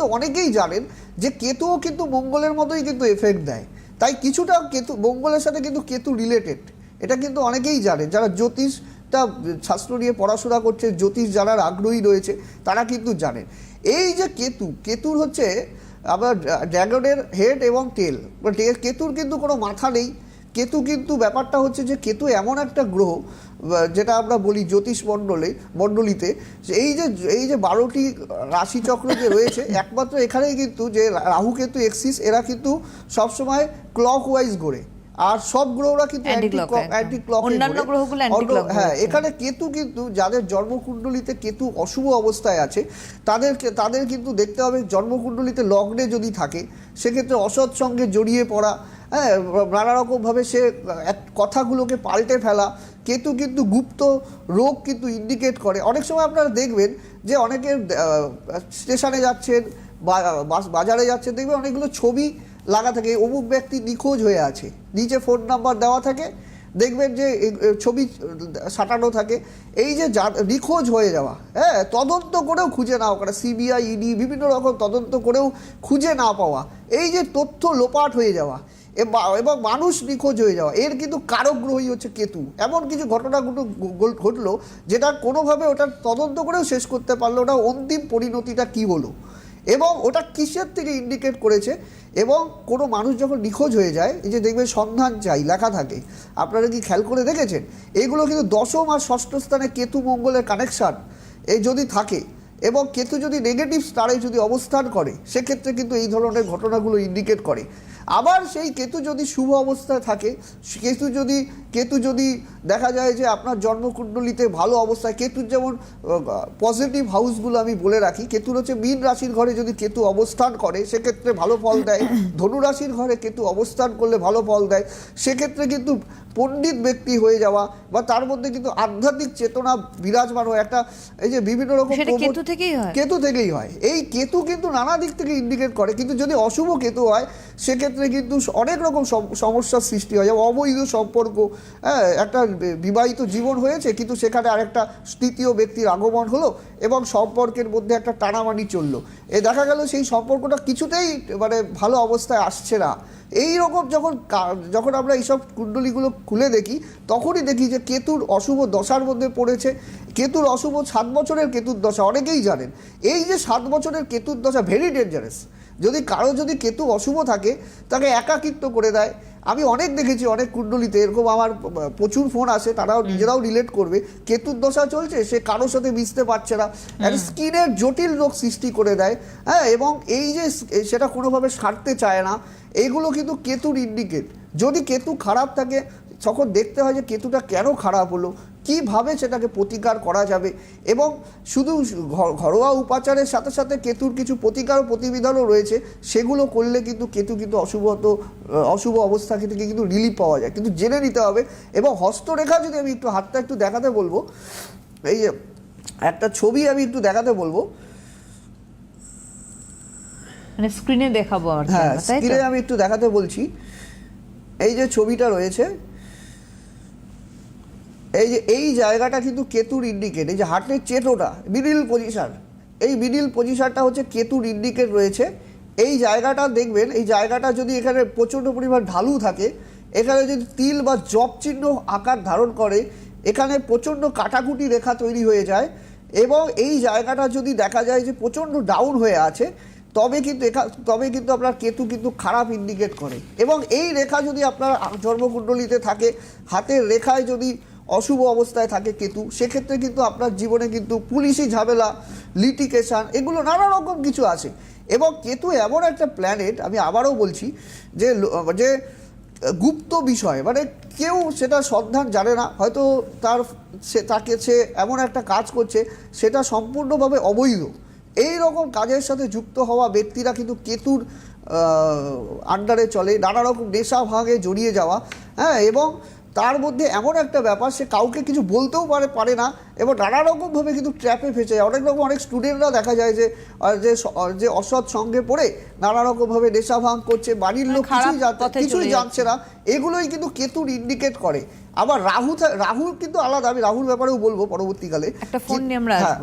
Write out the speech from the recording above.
তো অনেকেই জানেন যে কেতুও কিন্তু মঙ্গলের মতোই কিন্তু এফেক্ট দেয়। তাই কিছুটা কেতু, মঙ্গলের সাথে কিন্তু কেতু রিলেটেড এটা কিন্তু অনেকেই জানে যারা জ্যোতিষটা, শাস্ত্র নিয়ে পড়াশোনা করছে, জ্যোতিষ যারা আগ্রহী রয়েছে, তারা কিন্তু জানেন। এই যে কেতু, কেতুর হচ্ছে আবার ড্রাগনের হেড এবং টেল কেতুর কিন্তু কোনো মাথা নেই। কেতু কিন্তু ব্যাপারটা হচ্ছে যে কেতু এমন একটা গ্রহ যেটা আমরা বলি জ্যোতিষ মণ্ডলে, মণ্ডলীতে এই যে এই যে বারোটি রাশিচক্র যে রয়েছে, একমাত্র এখানেই কিন্তু যে রাহু কেতু, এক্সিস, এরা কিন্তু সবসময় ক্লক ওয়াইজ ঘোরে। আর সব গ্রহরা কিন্তু অ্যান্টি ক্লক অন্যান্য গ্রহগুলো anti-clock হ্যাঁ এখানে কেতু কিন্তু যাদের জন্মকুণ্ডলিতে কেতু অশুভ অবস্থায় আছে তাদেরকে তাদের কিন্তু দেখতে হবে জন্মকুণ্ডলিতে লগ্নে যদি থাকে সেক্ষেত্রে অসৎ সঙ্গে জড়িয়ে পড়া হ্যাঁ নানা রকমভাবে সে কথাগুলোকে পাল্টে ফেলা। কেতু কিন্তু গুপ্ত রোগ কিন্তু ইন্ডিকেট করে। অনেক সময় আপনারা দেখবেন যে অনেকের স্টেশনে যাচ্ছেন বাজারে যাচ্ছেন দেখবেন অনেকগুলো ছবি লাগা থাকে, অমুক ব্যক্তি নিখোঁজ হয়ে আছে। নিচে ফোন নাম্বার দেওয়া থাকে, দেখবেন যে ছবি সাঁটানো থাকে। এই যে নিখোঁজ হয়ে যাওয়া হ্যাঁ তদন্ত করেও খুঁজে না পাওয়া, সিবিআই, ইডি, বিভিন্ন রকম তদন্ত করেও খুঁজে না পাওয়া। এই যে তথ্য লোপাট হয়ে যাওয়া এবং মানুষ নিখোঁজ হয়ে যাওয়া, এর কিন্তু কারক গ্রহই হচ্ছে কেতু। এমন কিছু ঘটনাগুলো ঘটলো, যেটা কোনোভাবে ওটা তদন্ত করেও শেষ করতে পারল না, অন্তিম পরিণতিটা কি হলো? এবং ওটা কিসের থেকে ইন্ডিকেট করেছে? এবং কোনো মানুষ যখন নিখোঁজ হয়ে যায়, এই যে দেখবেন সন্ধান চাই, লেখা থাকে, আপনারা কি খেয়াল করে দেখেছেন? এইগুলো কিন্তু দশম আর ষষ্ঠ স্থানে কেতু মঙ্গলের কানেকশান এই যদি থাকে এবং কেতু যদি নেগেটিভ স্টারে যদি অবস্থান করে, সেক্ষেত্রে কিন্তু এই ধরনের ঘটনাগুলো ইন্ডিকেট করে। আবার সেই কেতু যদি শুভ অবস্থায় থাকে কেতু যদি কেতু যদি দেখা যায় যে আপনার জন্মকুণ্ডলিতে ভালো অবস্থায় কেতুর যেমন পজিটিভ হাউসগুলো আমি বলে রাখি কেতুর হচ্ছে মীন রাশির ঘরে যদি কেতু অবস্থান করে সেক্ষেত্রে ভালো ফল দেয়। ধনু রাশির ঘরে কেতু অবস্থান করলে ভালো ফল দেয়। সেক্ষেত্রে কিন্তু পণ্ডিত ব্যক্তি হয়ে যাওয়া বা তার মধ্যে কিন্তু আধ্যাত্মিক চেতনা বিরাজমান হয়। একটা এই যে বিভিন্ন রকম কেতু থেকেই হয়। কেতু থেকেই হয়। এই কেতু কিন্তু নানা দিক থেকে ইন্ডিকেট করে। কিন্তু যদি অশুভ কেতু হয় সেক্ষেত্রে কিন্তু অনেক রকম সমস্যার সৃষ্টি হয়। যেমন অবৈধ সম্পর্ক হ্যাঁ একটা বিবাহিত জীবন হয়েছে, কিন্তু সেখানে আরেকটা তৃতীয় ব্যক্তির আগমন হলো এবং সম্পর্কের মধ্যে একটা টানামানি চলল। এ দেখা গেল সেই সম্পর্কটা কিছুতেই মানে ভালো অবস্থায় আসছে না। এই রকম যখন যখন আমরা এইসব কুণ্ডলীগুলো খুলে দেখি, তখনই দেখি যে কেতুর অশুভ দশার মধ্যে পড়েছে। কেতুর অশুভ সাত বছরের কেতুর দশা, অনেকেই জানেন। এই যে সাত বছরের কেতুর দশা ভেরি ডেঞ্জারাস যদি কারও যদি কেতু অশুভ থাকে তাকে একাকিত্ব করে দেয়। আমি অনেক দেখেছি অনেক কুণ্ডলিতে এরকম আমার প্রচুর ফোন আসে তারাও নিজেরাও রিলেট করবে। কেতুর দশা চলছে সে কারোর সাথে মিশতে পারছে না। স্কিনের জটিল রোগ সৃষ্টি করে দেয়। হ্যাঁ এবং এই যে সেটা কোনোভাবে সারতে চায় না এইগুলো কিন্তু কেতুর ইন্ডিকেট যদি কেতু খারাপ থাকে তখন দেখতে হয় যে কেতুটা কেন খারাপ হলো? কীভাবে সেটাকে প্রতিকার করা যাবে? এবং শুধু ঘরোয়া উপাচারের সাথে সাথে কেতুর কিছু প্রতিকার ও প্রতিবিধানও রয়েছে সেগুলো করলে কিন্তু কেতু কিন্তু অশুভত অশুভ অবস্থা থেকে কিন্তু রিলিফ পাওয়া যায়। কিন্তু জেনে নিতে হবে এবং হস্তরেখা যদি আমি একটু হাতটা একটু দেখাতে বলব এই যে একটা ছবি আমি একটু দেখাতে বলব। মানে স্ক্রিনে দেখাবো আর হ্যাঁ স্ক্রিনে আমি একটু দেখাতে বলছি। এই যে ছবিটা রয়েছে এই যে, এই জায়গাটা কিন্তু কেতুর ইন্ডিকেট, এই যে হার্টের চেটোটা মিডিল পজিশন। এই মিডিল পজিশনটা হচ্ছে কেতুর ইন্ডিকেট রয়েছে। এই জায়গাটা দেখবেন, এই জায়গাটা যদি এখানে প্রচণ্ড পরিমাণ ঢালু থাকে, এখানে যদি তিল বা জব চিহ্ন আকার ধারণ করে, এখানে প্রচণ্ড কাটাকুটি রেখা তৈরি হয়ে যায় এবং এই জায়গাটা যদি দেখা যায় যে প্রচণ্ড ডাউন হয়ে আছে, তবে কিন্তু তবে কিন্তু আপনার কেতু কিন্তু খারাপ ইন্ডিকেট করে। এবং এই রেখা যদি আপনার জন্মকুণ্ডলিতে থাকে, হাতের রেখায় যদি অশুভ অবস্থায় থাকে কেতু। সেক্ষেত্রে কিন্তু আপনার জীবনে কিন্তু পুলিশি ঝামেলা লিটিকেশন এগুলো নানা রকম কিছু আছে। এবং কেতু এমন একটা প্ল্যানেট আমি আবারও বলছি, যে যে গুপ্ত বিষয় মানে কেউ সেটা সন্ধান জানে না। হয়তো তার সে, তাকে সে এমন একটা কাজ করছে, সেটা সম্পূর্ণভাবে অবৈধ। এই রকম কাজের সাথে যুক্ত হওয়া ব্যক্তিরা কিন্তু কেতুর আন্ডারে চলে। নানা রকম নেশা ভাঙে জড়িয়ে যাওয়া। হ্যাঁ এবং তার মধ্যে এমন একটা ব্যাপার সে কাউকে কিছু বলতেও পারে পারে না এবং নানা রকমভাবে কিন্তু ট্র্যাপে ফেসে যায়। অনেক রকম অনেক স্টুডেন্টরা দেখা যায় যে যে অসৎ সঙ্গে পড়ে নানা রকমভাবে নেশা ভাঙ করছে বাড়ির লোক খারাপ কিছুই জানতে কিছুই জানছে না। এগুলোই কিন্তু কেতুর ইন্ডিকেট করে। আবার রাহু রাহুর কিন্তু আলাদা আমি রাহুর ব্যাপারেও বলব পরবর্তীকালে একটা ফোন নিয়ে আমরা হ্যাঁ,